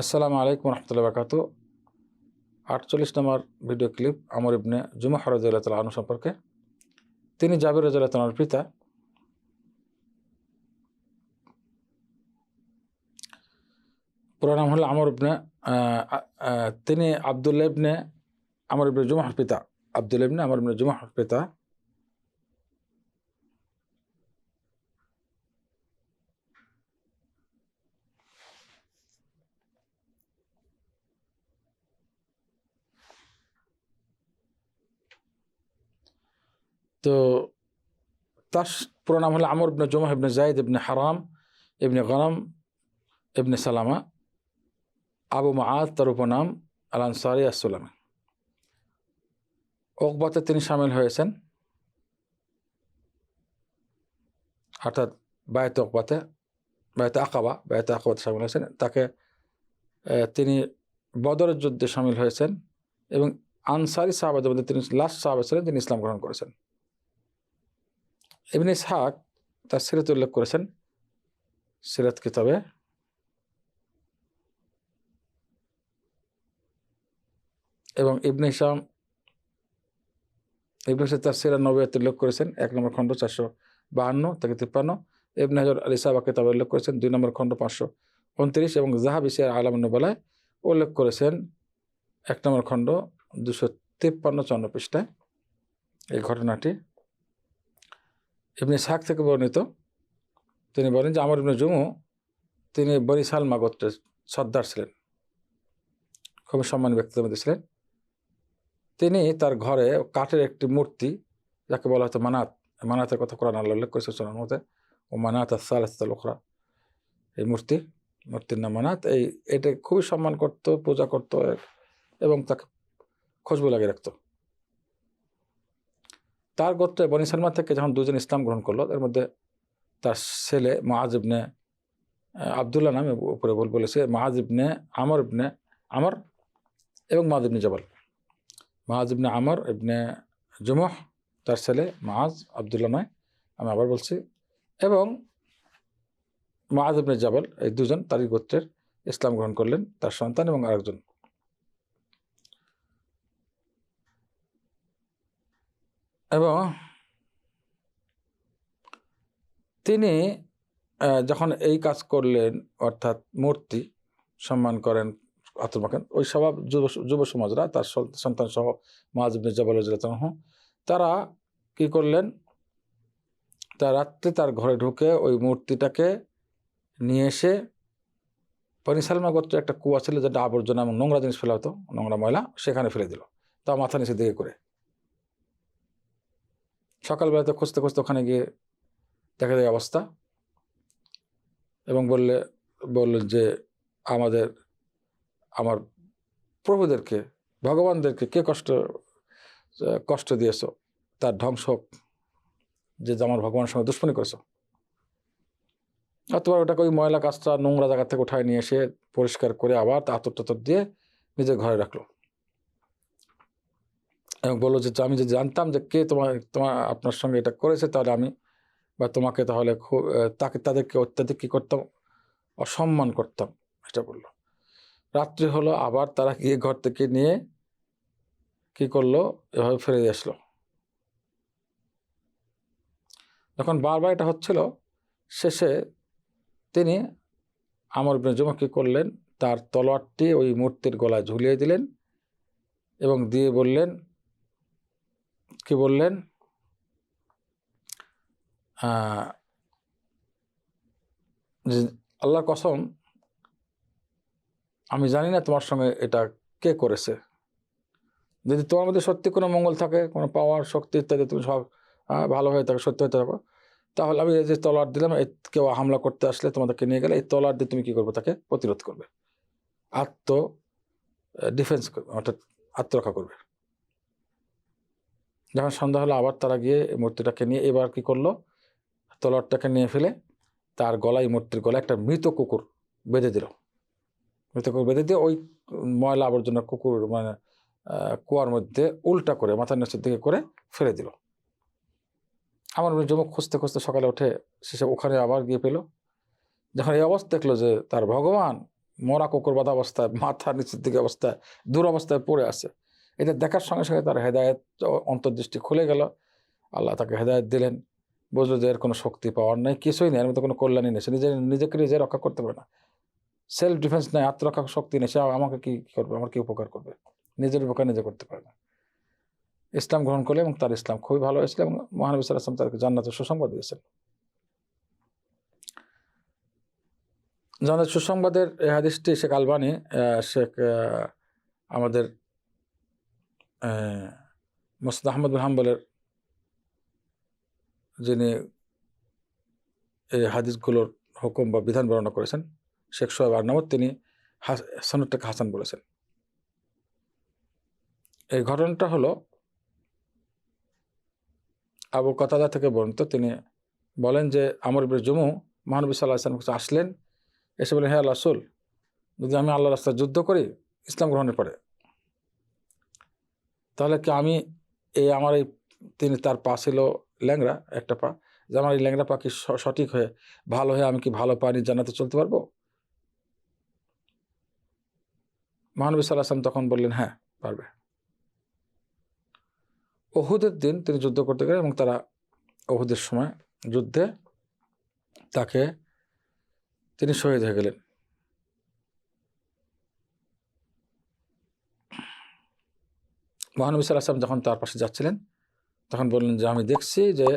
আসসালামু আলাইকুম রহমতুল্লাহ বাকাত আটচল্লিশ নম্বর ভিডিও ক্লিপ আমর ইবনে জুমা হরজাল্লাহ আনু সম্পর্কে। তিনি জাবির রাজাল্লাহ তালার পিতা। পুরো নাম হলো আমর ইবনে তিনি আবদুল্লাহ ইবনে, আমর ইবনে জুমাহর পিতা। আবদুল্লাহ ইবনে, আমর ইবনে জুমাহর পিতা। তো তার পুরো নাম হলো আমর ইবনে জুমাহ, ইবনে জাইদ ইবনে হারাম, ইবনে গনম, ইবনে সালামা, আবু মাআদ, তার উপনাম আল আনসারি আসসালামী ওকবাতে তিনি সামিল হয়েছেন। অর্থাৎ বায়তে ওকবাতে, বায়তে আকাবা, বায়তে আকাবাতে সামিল হয়েছেন। তাকে তিনি বদরের যুদ্ধে সামিল হয়েছেন এবং আনসারি সাহাবাদের মধ্যে তিনি লাস্ট সাহাবা ছিলেন, তিনি ইসলাম গ্রহণ করেছেন। ইবনে ইসহাক তার সিরাত উল্লেখ করেছেন। সিরাত কিতাবে এবং ইবনে ইসাম ইবনে ইসাম তার সিরাত নবিয়াত উল্লেখ করেছেন। এক নম্বর খণ্ড চারশো বাহান্ন থেকে তিপ্পান্ন। ইবনে হাজার আলী সাহাবা কিতাবে উল্লেখ করেছেন। দুই নম্বর খণ্ড পাঁচশো উনত্রিশ এবং জাহাবি সিয়ার আলম নবেলায় উল্লেখ করেছেন। এক নম্বর খণ্ড দুশো তিপ্পান্ন চন্ন পৃষ্ঠায় এই ঘটনাটি। ইবনে শাক থেকে বর্ণিত। তিনি বলেন যে আমার ইবনে জুমু, তিনি বরিশাল সালমা গোত্রের সর্দার ছিলেন। খুবই সম্মান ব্যক্তিদের মধ্যে ছিলেন। তিনি তার ঘরে কাঠের একটি মূর্তি, যাকে বলা হতো মানাত। মানাতের কথা কোরআন আল্লাহ উল্লেখ করেছে সোনার মধ্যে ও মানাত সালাস্তাল ওখরা এই মূর্তি, মূর্তির নাম মানাত। এই, এটা খুবই সম্মান করত, পূজা করত, এবং তাকে খুশবু লাগিয়ে রাখতো। তার গোত্রে বনি সালমা থেকে যখন দুজন ইসলাম গ্রহণ করল, এর মধ্যে তার ছেলে মাহাজ ইবনে আবদুল্লাহ নামে উপরে বল বলেছে মাহাজ ইবনে আমর ইবনে আমর এবং মাহাজ ইবনে জবল। মাহাজ ইবনে আমর ইবনে জুমহ, তার ছেলে মাহাজ আবদুল্লাহ নয়, আমি আবার বলছি। এবং মাহাজ ইবনে জবল, এই দুজন তারই গোত্রের ইসলাম গ্রহণ করলেন, তার সন্তান এবং আরেকজন। এবং তিনি যখন এই কাজ করলেন, অর্থাৎ মূর্তি সম্মান করেন আত্মমাকেন ওই স্বভাব যুব যুব সমাজরা, তার সন্তান সহ মাহাজিবনে জবাল তারা কি করলেন? তার রাত্রে তার ঘরে ঢুকে ওই মূর্তিটাকে নিয়ে এসে পানি সালমা গোত্রের একটা কুয়া ছিল, যেটা আবর্জনা এবং নোংরা জিনিস ফেলা হতো, নোংরা ময়লা, সেখানে ফেলে দিল। তা মাথা নিচে দিকে করে। সকালবেলাতে খুঁজতে খুঁজতে ওখানে গিয়ে দেখা যায় অবস্থা। এবং বললে বললেন যে আমাদের, আমার প্রভুদেরকে, ভগবানদেরকে কে কষ্ট কষ্ট দিয়েছ? তার ধ্বংস হোক, যে আমার ভগবানের সঙ্গে দুশ্মনী করেছ। অথবা ওটাকে ওই ময়লা কাজটা নোংরা জায়গা থেকে উঠায় নিয়ে এসে পরিষ্কার করে আবার আতর টাতর দিয়ে নিজের ঘরে রাখল। এবং বলল যে আমি যদি জানতাম যে কে তোমার তোমার, আপনার সঙ্গে এটা করেছে, তাহলে আমি বা তোমাকে তাহলে খুব তাকে, তাদেরকে অত্যাধিক কী করতাম? অসম্মান করতাম। এটা বলল। রাত্রি হলো, আবার তারা গিয়ে ঘর থেকে নিয়ে কি করল? এভাবে ফিরে আসলো। যখন বারবার এটা হচ্ছিল, শেষে তিনি আমর ইবনে জুমা কি করলেন? তার তলোয়ারটি ওই মূর্তির গলায় ঝুলিয়ে দিলেন এবং দিয়ে বললেন কি বললেন? আল্লাহর কসম, আমি জানি না তোমার সঙ্গে এটা কে করেছে। যদি তোমার মধ্যে সত্যি কোনো মঙ্গল থাকে, কোনো পাওয়ার শক্তি ইত্যাদি তুমি সব ভালো হয়ে থাকে, সত্যি হয়ে থাকো, তাহলে আমি যে তলার দিলাম কেউ হামলা করতে আসলে তোমাদেরকে নিয়ে গেলে এই তলার দিয়ে তুমি কী করবে তাকে? প্রতিরোধ করবে। আত্ম ডিফেন্স করবে, অর্থাৎ আত্মরক্ষা করবে। যখন সন্ধ্যা হলো আবার তারা গিয়ে মূর্তিটাকে নিয়ে এবার কি করল? তলোয়ারটাকে নিয়ে ফেলে তার গলায় মূর্তির গলায় একটা মৃত কুকুর বেঁধে দিল। মৃত কুকুর বেঁধে দিয়ে ওই ময়লা আবর্জনা কুকুর মানে কুয়ার মধ্যে উল্টা করে মাথার নিচের দিকে করে ফেলে দিল। আমার জমক খুঁজতে খুঁজতে সকালে উঠে সেসব ওখানে আবার গিয়ে পেল। যখন এই অবস্থা দেখল যে তার ভগবান মরা কুকুর বাঁধা অবস্থায়, মাথা নিচের দিকে অবস্থায়, দূর অবস্থায় পড়ে আছে। এটা দেখার সঙ্গে সঙ্গে তার হেদায়ত অন্তর্দৃষ্টি খুলে গেল। আল্লাহ তাকে হেদায়ত দিলেন। বুঝলো যে এর কোনো শক্তি পাওয়ার নেই, কিছুই নেই, এর মধ্যে কোনো কল্যাণই নেই। সে নিজে, নিজেকে নিজে রক্ষা করতে পারে না। সেলফ ডিফেন্স নেই আত্মরক্ষা শক্তি নেই। সে আমাকে কি করবে? আমার কী উপকার করবে? নিজের উপকার নিজে করতে পারে না। ইসলাম গ্রহণ করলে এবং তার ইসলাম খুবই ভালো এবং মহানবী সাল্লাহ আসলাম তাদেরকে জান্নাতের সুসংবাদ দিয়েছেন। জান্নাত সুসংবাদের হাদিসটি শেখ আলবানি শেখ আমাদের মোসাদ আহমদ হাম্বলের যিনি এই হাদিসগুলোর হুকুম বা বিধান বর্ণনা করেছেন, শেখ সোহেব আরনামত, তিনি সনদটাকে হাসান বলেছেন। এই ঘটনাটা হলো, আবু কতাদা থেকে বর্ণিত। তিনি বলেন যে, আমর ইবনে জমু মহানবী সাল্লাহ আসলাম কাছে আসলেন, এসে বলেন হ্যাঁ আল্লাহ রসুল, যদি আমি আল্লাহ রাস্তায় যুদ্ধ করি, ইসলাম গ্রহণের পরে তাহলে কি আমি এই আমার এই তিনি, তার পা ছিল ল্যাংড়া, একটা পা, যে আমার এই ল্যাংড়া পা কি সঠিক হয়ে ভালো হয়ে আমি কি ভালো পা পানি জানাতে চলতে পারব? মহানবী সাল্লাহ আসলাম তখন বললেন হ্যাঁ পারবে। ওহুদের দিন তিনি যুদ্ধ করতে গেলেন এবং তারা ওহুদের সময় যুদ্ধে তাকে তিনি শহীদ হয়ে গেলেন। মহানবী সাল্লাহ আসলাম যখন তার পাশে যাচ্ছিলেন, তখন বললেন যে, আমি দেখছি যে,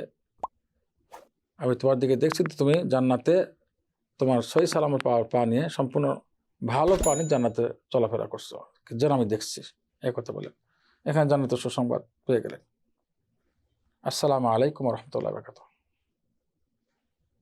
আমি তোমার দিকে দেখছি তুমি জান্নাতে, তোমার সই সালামের পাওয়ার পা নিয়ে সম্পূর্ণ ভালো পানি জান্নাতে চলাফেরা করছ। যেন আমি দেখছি। এ কথা বলেন এখানে জান্নাতের সুসংবাদ পেয়ে গেলেন। আসসালামু আলাইকুম রহমতুল্লাহ বাকাত